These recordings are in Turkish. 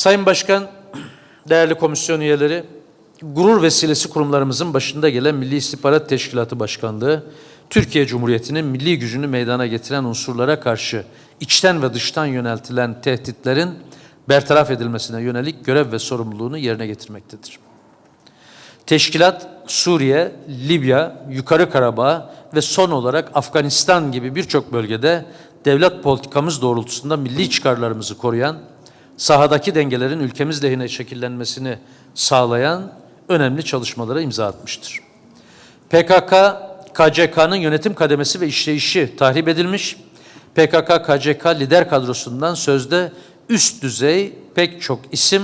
Sayın Başkan, değerli komisyon üyeleri, gurur vesilesi kurumlarımızın başında gelen Milli İstihbarat Teşkilatı Başkanlığı, Türkiye Cumhuriyeti'nin milli gücünü meydana getiren unsurlara karşı içten ve dıştan yöneltilen tehditlerin bertaraf edilmesine yönelik görev ve sorumluluğunu yerine getirmektedir. Teşkilat Suriye, Libya, Yukarı Karabağ ve son olarak Afganistan gibi birçok bölgede devlet politikamız doğrultusunda milli çıkarlarımızı koruyan, sahadaki dengelerin ülkemiz lehine şekillenmesini sağlayan önemli çalışmalara imza atmıştır. PKK, KCK'nın yönetim kademesi ve işleyişi tahrip edilmiş, PKK, KCK lider kadrosundan sözde üst düzey pek çok isim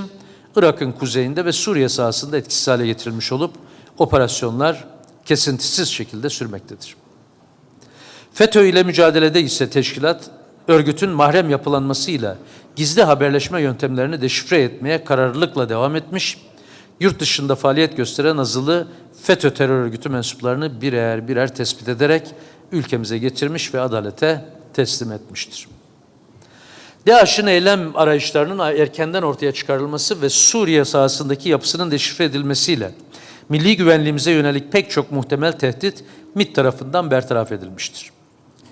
Irak'ın kuzeyinde ve Suriye sahasında etkisiz hale getirilmiş olup operasyonlar kesintisiz şekilde sürmektedir. FETÖ ile mücadelede ise teşkilat örgütün mahrem yapılanmasıyla gizli haberleşme yöntemlerini deşifre etmeye kararlılıkla devam etmiş, yurt dışında faaliyet gösteren azılı FETÖ terör örgütü mensuplarını birer birer tespit ederek ülkemize getirmiş ve adalete teslim etmiştir. DAEŞ'in eylem arayışlarının erkenden ortaya çıkarılması ve Suriye sahasındaki yapısının deşifre edilmesiyle milli güvenliğimize yönelik pek çok muhtemel tehdit MİT tarafından bertaraf edilmiştir.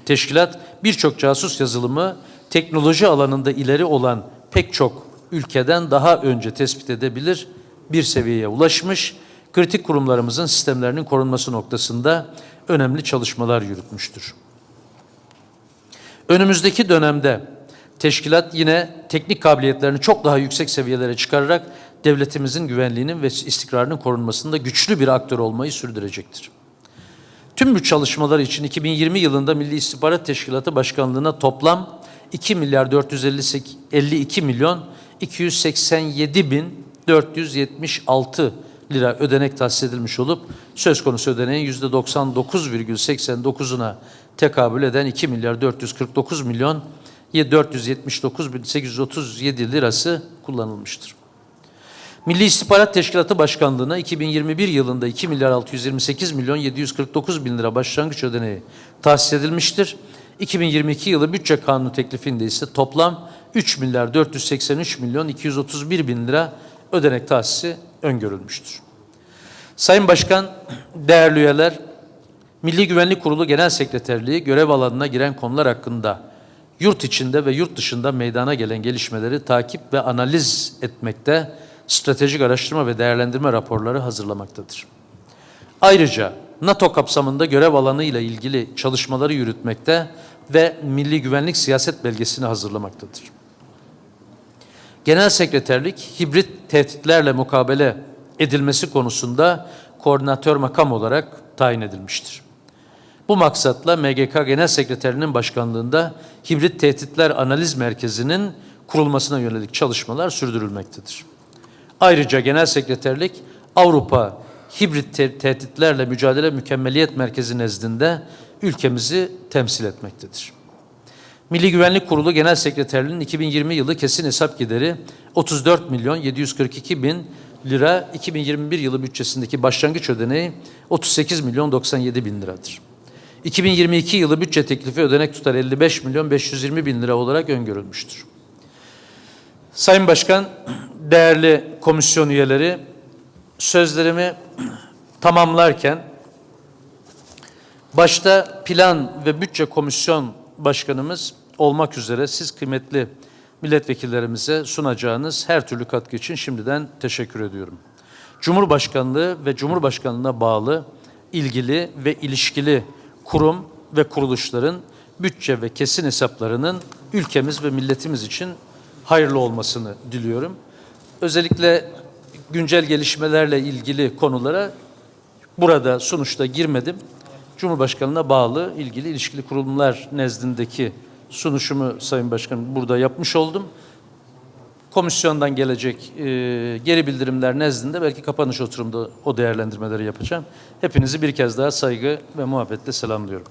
Teşkilat birçok casus yazılımı teknoloji alanında ileri olan pek çok ülkeden daha önce tespit edebilir bir seviyeye ulaşmış, kritik kurumlarımızın sistemlerinin korunması noktasında önemli çalışmalar yürütmüştür. Önümüzdeki dönemde teşkilat yine teknik kabiliyetlerini çok daha yüksek seviyelere çıkararak devletimizin güvenliğinin ve istikrarının korunmasında güçlü bir aktör olmayı sürdürecektir. Tüm bu çalışmalar için 2020 yılında Milli İstihbarat Teşkilatı Başkanlığı'na toplam 2 milyar 452 milyon 287 bin 476 lira ödenek tahsis edilmiş olup söz konusu ödeneğin %99,89'una tekabül eden 2 milyar 449 milyon 479 bin 837 lirası kullanılmıştır. Milli İstihbarat Teşkilatı Başkanlığı'na 2021 yılında 2 milyar 628 milyon 749 bin lira başlangıç ödeneği tahsis edilmiştir. 2022 yılı bütçe kanunu teklifinde ise toplam 3 milyar 483 milyon 231 bin lira ödenek tahsisi öngörülmüştür. Sayın Başkan, değerli üyeler, Milli Güvenlik Kurulu Genel Sekreterliği görev alanına giren konular hakkında yurt içinde ve yurt dışında meydana gelen gelişmeleri takip ve analiz etmekte, stratejik araştırma ve değerlendirme raporları hazırlamaktadır. Ayrıca NATO kapsamında görev alanı ile ilgili çalışmaları yürütmekte ve Milli Güvenlik Siyaset Belgesini hazırlamaktadır. Genel Sekreterlik hibrit tehditlerle mukabele edilmesi konusunda koordinatör makam olarak tayin edilmiştir. Bu maksatla MGK Genel Sekreterinin başkanlığında Hibrit Tehditler Analiz Merkezi'nin kurulmasına yönelik çalışmalar sürdürülmektedir. Ayrıca Genel Sekreterlik Avrupa Hibrit Te- Tehditlerle Mücadele Mükemmeliyet Merkezi nezdinde ülkemizi temsil etmektedir. Milli Güvenlik Kurulu Genel Sekreterliğinin 2020 yılı kesin hesap gideri 34 milyon 742 bin lira, 2021 yılı bütçesindeki başlangıç ödeneği 38 milyon 97 bin liradır. 2022 yılı bütçe teklifi ödenek tutar 55 milyon 520 bin lira olarak öngörülmüştür. Sayın Başkan, değerli komisyon üyeleri, sözlerimi tamamlarken başta plan ve bütçe komisyon başkanımız olmak üzere siz kıymetli milletvekillerimize sunacağınız her türlü katkı için şimdiden teşekkür ediyorum. Cumhurbaşkanlığı ve Cumhurbaşkanlığına bağlı ilgili ve ilişkili kurum ve kuruluşların bütçe ve kesin hesaplarının ülkemiz ve milletimiz için hayırlı olmasını diliyorum. Özellikle güncel gelişmelerle ilgili konulara burada sonuçta girmedim. Cumhurbaşkanına bağlı ilgili ilişkili kurumlar nezdindeki sunuşumu Sayın Başkanım burada yapmış oldum. Komisyondan gelecek e, geri bildirimler nezdinde belki kapanış oturumda o değerlendirmeleri yapacağım. Hepinizi bir kez daha saygı ve muhabbetle selamlıyorum.